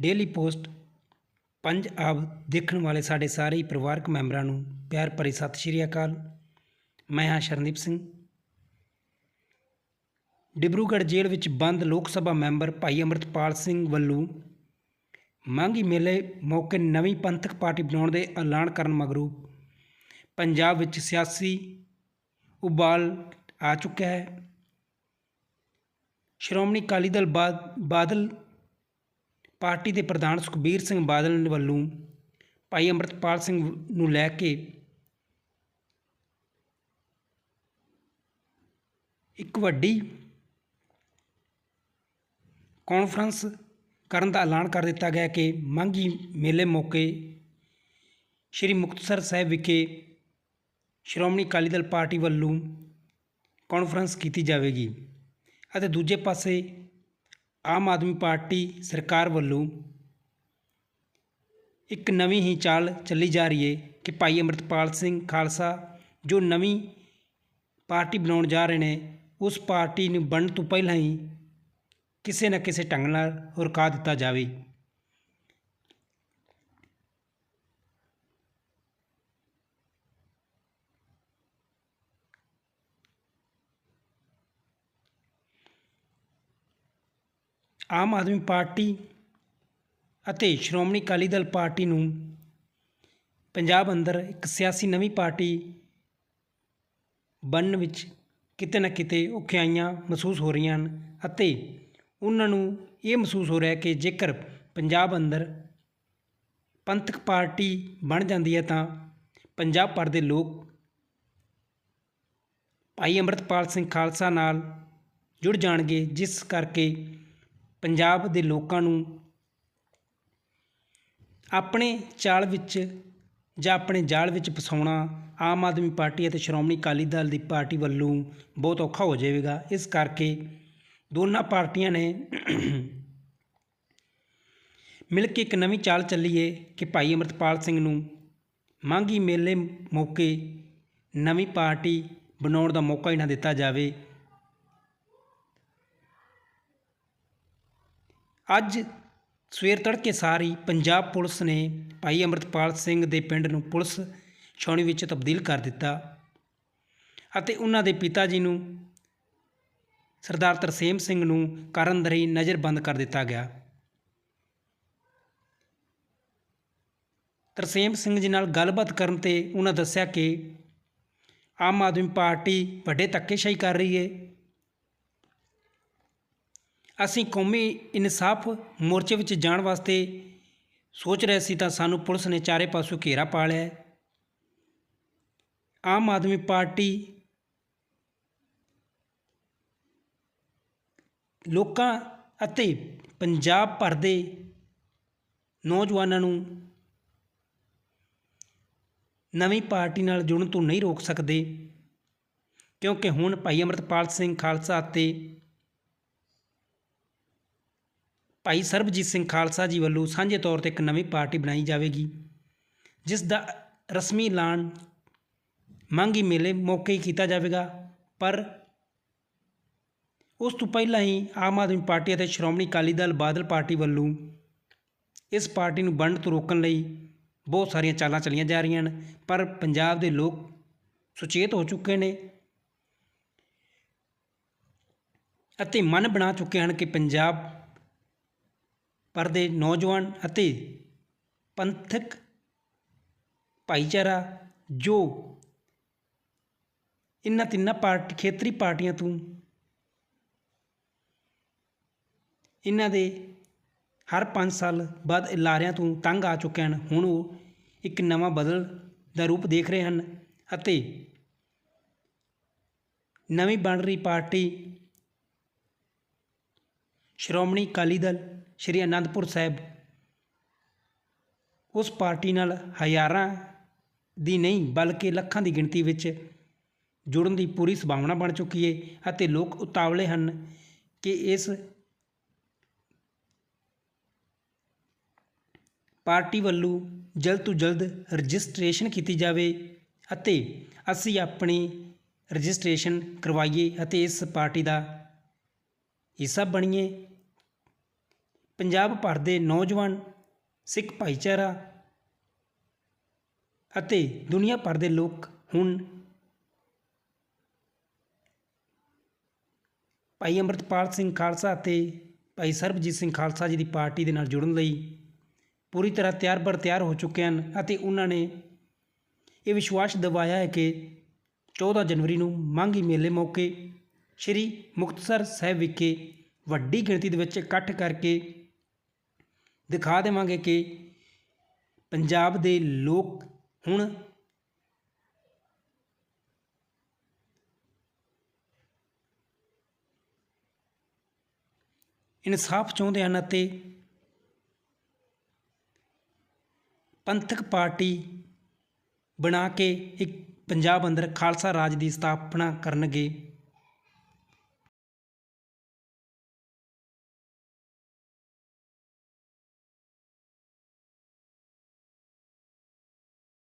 Daily post Punjab ਦੇਖਣ ਵਾਲੇ ਸਾਡੇ ਸਾਰੇ ਹੀ ਪਰਿਵਾਰਕ ਮੈਂਬਰਾਂ ਨੂੰ ਪਿਆਰ ਭਰੀ ਸਤਿ ਸ਼੍ਰੀ ਅਕਾਲ। ਮੈਂ ਹਾਂ ਸ਼ਰਨਦੀਪ ਸਿੰਘ। ਡਿਬਰੂਗੜ੍ਹ ਜੇਲ੍ਹ ਵਿੱਚ ਬੰਦ ਲੋਕ ਸਭਾ ਮੈਂਬਰ ਭਾਈ ਅੰਮ੍ਰਿਤਪਾਲ ਸਿੰਘ ਵੱਲੋਂ ਮੰਗੀ ਮੇਲੇ ਮੌਕੇ ਨਵੀਂ ਪੰਥਕ ਪਾਰਟੀ ਬਣਾਉਣ ਦੇ ਐਲਾਨ ਕਰਨ ਮਗਰੋਂ ਪੰਜਾਬ ਵਿੱਚ ਸਿਆਸੀ ਉਬਾਲ ਆ ਚੁੱਕਿਆ ਹੈ। ਸ਼੍ਰੋਮਣੀ ਅਕਾਲੀ ਦਲ ਬਾ- ਬਾਦਲ ਪਾਰਟੀ ਦੇ ਪ੍ਰਧਾਨ ਸੁਖਬੀਰ ਸਿੰਘ ਬਾਦਲ ਵੱਲੋਂ ਭਾਈ ਅੰਮ੍ਰਿਤਪਾਲ ਸਿੰਘ ਨੂੰ ਲੈ ਕੇ ਇੱਕ ਵੱਡੀ ਕਾਨਫਰੰਸ ਕਰਨ ਦਾ ਐਲਾਨ ਕਰ ਦਿੱਤਾ ਗਿਆ ਕਿ ਮੰਗੀ ਮੇਲੇ ਮੌਕੇ ਸ੍ਰੀ ਮੁਕਤਸਰ ਸਾਹਿਬ ਵਿਖੇ ਸ਼੍ਰੋਮਣੀ ਅਕਾਲੀ ਦਲ ਪਾਰਟੀ ਵੱਲੋਂ ਕਾਨਫਰੰਸ ਕੀਤੀ ਜਾਵੇਗੀ ਅਤੇ ਦੂਜੇ ਪਾਸੇ ਆਮ ਆਦਮੀ ਪਾਰਟੀ ਸਰਕਾਰ ਵੱਲੋਂ ਇੱਕ ਨਵੀਂ ਹੀ ਚਾਲ ਚੱਲੀ ਜਾ ਰਹੀ ਹੈ ਕਿ ਭਾਈ ਅੰਮ੍ਰਿਤਪਾਲ ਸਿੰਘ ਖਾਲਸਾ ਜੋ ਨਵੀਂ ਪਾਰਟੀ ਬਣਾਉਣ ਜਾ ਰਹੇ ਨੇ, ਉਸ ਪਾਰਟੀ ਨੂੰ ਬਣਨ ਤੋਂ ਪਹਿਲਾਂ ਹੀ ਕਿਸੇ ਨਾ ਕਿਸੇ ਢੰਗ ਨਾਲ ਰੁਕਾ ਦਿੱਤਾ ਜਾਵੇ। ਆਮ ਆਦਮੀ ਪਾਰਟੀ ਅਤੇ ਸ਼੍ਰੋਮਣੀ ਅਕਾਲੀ ਦਲ ਪਾਰਟੀ ਨੂੰ ਪੰਜਾਬ ਅੰਦਰ ਇੱਕ ਸਿਆਸੀ ਨਵੀਂ ਪਾਰਟੀ ਬਣਨ ਵਿੱਚ ਕਿਤੇ ਨਾ ਕਿਤੇ ਔਖਿਆਈਆਂ ਮਹਿਸੂਸ ਹੋ ਰਹੀਆਂ ਹਨ ਅਤੇ ਉਹਨਾਂ ਨੂੰ ਇਹ ਮਹਿਸੂਸ ਹੋ ਰਿਹਾ ਕਿ ਜੇਕਰ ਪੰਜਾਬ ਅੰਦਰ ਪੰਥਕ ਪਾਰਟੀ ਬਣ ਜਾਂਦੀ ਹੈ ਤਾਂ ਪੰਜਾਬ ਭਰ ਦੇ ਲੋਕ ਭਾਈ ਅੰਮ੍ਰਿਤਪਾਲ ਸਿੰਘ ਖਾਲਸਾ ਨਾਲ ਜੁੜ ਜਾਣਗੇ, ਜਿਸ ਕਰਕੇ ਪੰਜਾਬ ਦੇ ਲੋਕਾਂ ਨੂੰ ਆਪਣੇ ਚਾਲ ਵਿੱਚ ਜਾਂ ਆਪਣੇ ਜਾਲ ਵਿੱਚ ਫਸਾਉਣਾ ਆਮ ਆਦਮੀ ਪਾਰਟੀ ਅਤੇ ਸ਼੍ਰੋਮਣੀ ਅਕਾਲੀ ਦਲ ਦੀ ਪਾਰਟੀ ਵੱਲੋਂ ਬਹੁਤ ਔਖਾ ਹੋ ਜਾਵੇਗਾ। ਇਸ ਕਰਕੇ ਦੋਨਾਂ ਪਾਰਟੀਆਂ ਨੇ ਮਿਲ ਕੇ ਇੱਕ ਨਵੀਂ ਚਾਲ ਚੱਲੀ ਏ ਕਿ ਭਾਈ ਅੰਮ੍ਰਿਤਪਾਲ ਸਿੰਘ ਨੂੰ ਮਾਂਗੀ ਮੇਲੇ ਮੌਕੇ ਨਵੀਂ ਪਾਰਟੀ ਬਣਾਉਣ ਦਾ ਮੌਕਾ ਹੀ ਨਾ ਦਿੱਤਾ ਜਾਵੇ। ਅੱਜ ਸਵੇਰ ਤੜਕੇ ਸਾਰੀ ਪੰਜਾਬ ਪੁਲਿਸ ਨੇ ਭਾਈ ਅੰਮ੍ਰਿਤਪਾਲ ਸਿੰਘ ਦੇ ਪਿੰਡ ਨੂੰ ਪੁਲਿਸ ਛਾਉਣੀ ਵਿੱਚ ਤਬਦੀਲ ਕਰ ਦਿੱਤਾ ਅਤੇ ਉਹਨਾਂ ਦੇ ਪਿਤਾ ਜੀ ਨੂੰ ਸਰਦਾਰ ਤਰਸੇਮ ਸਿੰਘ ਨੂੰ ਕਾਰਨ ਦਰੀ ਨਜ਼ਰਬੰਦ ਕਰ ਦਿੱਤਾ ਗਿਆ। ਤਰਸੇਮ ਸਿੰਘ ਜੀ ਨਾਲ ਗੱਲਬਾਤ ਕਰਨ ਤੇ ਉਹਨਾਂ ਦੱਸਿਆ ਕਿ ਆਮ ਆਦਮੀ ਪਾਰਟੀ ਵੱਡੇ ਧੱਕੇਸ਼ਾਹੀ ਕਰ ਰਹੀ ਹੈ ਅਸੀਂ ਕੌਮੀ ਇਨਸਾਫ ਮੋਰਚੇ ਵਿੱਚ ਜਾਣ ਵਾਸਤੇ ਸੋਚ ਰਹੇ ਸੀ ਤਾਂ ਸਾਨੂੰ ਪੁਲਿਸ ਨੇ ਚਾਰੇ ਪਾਸੋਂ ਘੇਰਾ ਪਾ ਲਿਆ ਆਮ ਆਦਮੀ ਪਾਰਟੀ ਲੋਕਾਂ ਅਤੇ ਪੰਜਾਬ ਭਰ ਦੇ ਨੌਜਵਾਨਾਂ ਨੂੰ ਨਵੀਂ ਪਾਰਟੀ ਨਾਲ ਜੁੜਨ ਤੋਂ ਨਹੀਂ ਰੋਕ ਸਕਦੇ ਕਿਉਂਕਿ ਹੁਣ ਭਾਈ ਅੰਮ੍ਰਿਤਪਾਲ ਸਿੰਘ ਖਾਲਸਾ ਅਤੇ ਭਾਈ ਸਰਬਜੀਤ ਸਿੰਘ ਖਾਲਸਾ ਜੀ ਵੱਲੋਂ ਸਾਂਝੇ ਤੌਰ ਤੇ ਇੱਕ ਨਵੀਂ ਪਾਰਟੀ ਬਣਾਈ ਜਾਵੇਗੀ, ਜਿਸ ਦਾ ਰਸਮੀ ਐਲਾਨ ਮੰਗੀ ਮੇਲੇ ਮੌਕੇ ਹੀ ਕੀਤਾ ਜਾਵੇਗਾ, ਪਰ ਉਸ ਤੋਂ ਪਹਿਲਾਂ ਹੀ ਆਮ ਆਦਮੀ ਪਾਰਟੀ ਅਤੇ ਸ਼੍ਰੋਮਣੀ ਅਕਾਲੀ ਦਲ ਬਾਦਲ ਪਾਰਟੀ ਵੱਲੋਂ ਇਸ ਪਾਰਟੀ ਨੂੰ ਬਣਨ ਤੋਂ ਰੋਕਣ ਲਈ ਬਹੁਤ ਸਾਰੀਆਂ ਚਾਲਾਂ ਚੱਲੀਆਂ ਜਾ ਰਹੀਆਂ ਹਨ, ਪਰ ਪੰਜਾਬ ਦੇ ਲੋਕ ਸੁਚੇਤ ਹੋ ਚੁੱਕੇ ਨੇ ਅਤੇ ਮਨ ਬਣਾ ਚੁੱਕੇ ਹਨ ਕਿ ਪੰਜਾਬ ਪਰ ਦੇ ਨੌਜਵਾਨ ਅਤੇ ਪੰਥਕ ਭਾਈਚਾਰਾ ਜੋ ਇਹਨਾਂ ਤਿੰਨਾਂ ਪਾਰਟੀ, ਖੇਤਰੀ ਪਾਰਟੀਆਂ ਤੋਂ ਇਹਨਾਂ ਦੇ ਹਰ 5 ਸਾਲ ਬਾਅਦ ਲਾਰਿਆਂ ਤੋਂ ਤੰਗ ਆ ਚੁੱਕੇ ਹਨ। ਹੁਣ ਉਹ ਇੱਕ ਨਵਾਂ ਬਦਲ ਦਾ ਰੂਪ ਦੇਖ ਰਹੇ ਹਨ ਅਤੇ ਨਵੀਂ ਬਣ ਰਹੀ ਪਾਰਟੀ ਸ਼੍ਰੋਮਣੀ ਅਕਾਲੀ ਦਲ ਸ਼੍ਰੀ ਅਨੰਦਪੁਰ ਸਾਹਿਬ। ਉਸ ਪਾਰਟੀ ਨਾਲ ਹਜ਼ਾਰਾਂ ਦੀ ਨਹੀਂ, ਬਲਕਿ ਲੱਖਾਂ ਦੀ ਗਿਣਤੀ ਵਿੱਚ ਜੁੜਨ ਦੀ ਪੂਰੀ ਸੰਭਾਵਨਾ ਬਣ ਚੁੱਕੀ ਹੈ ਅਤੇ ਲੋਕ ਉਤਾਵਲੇ ਹਨ ਕਿ ਇਸ ਪਾਰਟੀ ਵੱਲੋਂ ਜਲਦ ਤੋਂ ਜਲਦ ਰਜਿਸਟ੍ਰੇਸ਼ਨ ਕੀਤੀ ਜਾਵੇ ਅਤੇ ਅਸੀਂ ਆਪਣੀ ਰਜਿਸਟ੍ਰੇਸ਼ਨ ਕਰਵਾਈਏ ਅਤੇ ਇਸ ਪਾਰਟੀ ਦਾ ਹਿੱਸਾ ਬਣੀਏ। ਪੰਜਾਬ ਭਰ ਦੇ ਨੌਜਵਾਨ, ਸਿੱਖ ਭਾਈਚਾਰਾ ਅਤੇ ਦੁਨੀਆ ਭਰ ਦੇ ਲੋਕ ਹੁਣ ਭਾਈ ਅੰਮ੍ਰਿਤਪਾਲ ਸਿੰਘ ਖਾਲਸਾ ਅਤੇ ਭਾਈ ਸਰਬਜੀਤ ਸਿੰਘ ਖਾਲਸਾ ਜੀ ਦੀ ਪਾਰਟੀ ਦੇ ਨਾਲ ਜੁੜਨ ਲਈ ਪੂਰੀ ਤਰ੍ਹਾਂ ਤਿਆਰ ਬਰ ਤਿਆਰ ਹੋ ਚੁੱਕੇ ਹਨ ਅਤੇ ਉਹਨਾਂ ਨੇ ਇਹ ਵਿਸ਼ਵਾਸ ਦਿਵਾਇਆ ਹੈ ਕਿ 14 ਜਨਵਰੀ ਨੂੰ ਮਾਘੀ ਮੇਲੇ ਮੌਕੇ ਸ੍ਰੀ ਮੁਕਤਸਰ ਸਾਹਿਬ ਵਿਖੇ ਵੱਡੀ ਗਿਣਤੀ ਦੇ ਵਿੱਚ ਇਕੱਠ ਕਰਕੇ ਦਿਖਾ ਦੇਵਾਂਗੇ ਕਿ ਪੰਜਾਬ ਦੇ ਲੋਕ ਹੁਣ ਇਨਸਾਫ ਚਾਹੁੰਦੇ ਹਨ ਅਤੇ ਪੰਥਕ ਪਾਰਟੀ ਬਣਾ ਕੇ ਇੱਕ ਪੰਜਾਬ ਅੰਦਰ ਖਾਲਸਾ ਰਾਜ ਦੀ ਸਥਾਪਨਾ ਕਰਨਗੇ।